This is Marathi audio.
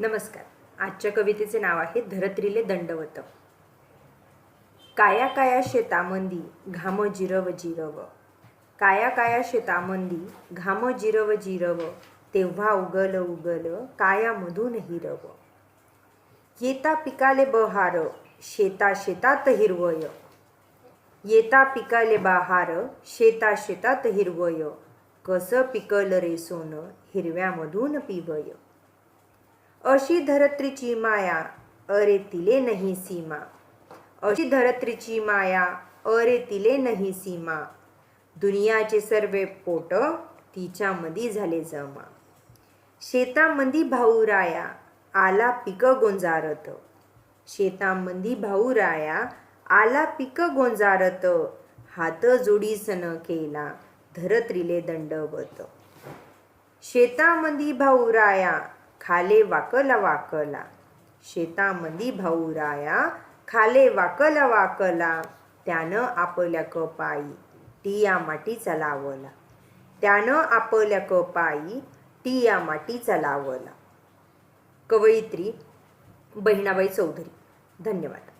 नमस्कार. आजच्या कवितेचे नाव आहे धरत्रीले दंडवत. काया काया शेतामंदी घाम जिरव जिरव. काया काया शेतामंदी घाम जिरव जिरव. तेव्हा उगल उगल कायामधून हिरव. येता पिकाले बहार शेता शेतात हिरवय. येता पिकाले बहार शेता शेतात हिरवय. कसं पिकल रे सोनं हिरव्यामधून पिवय. अशी धरत्रीची माया अरे तिले नाही सीमा. अशी धरत्रीची माया अरे तिले नाही सीमा. दुनियाचे सर्वे पोट तिच्यामधी झाले जमा. शेतामंदी भाऊराया आला पिक गोंजारत. शेतामंदी भाऊराया आला पिक गोंजारत. हात जोडीसन केला धरत्रीले दंडवत. शेतामंदी भाऊराया खाले वाकला वाकला. शेतामंदी भाऊराया खाले वाकला वाकला. त्यानं आपल्या कपाई टिया माटी लावला. त्यानं आपल्या कपाई टिया माटी लावला. कवयित्री बहिणाबाई चौधरी. धन्यवाद.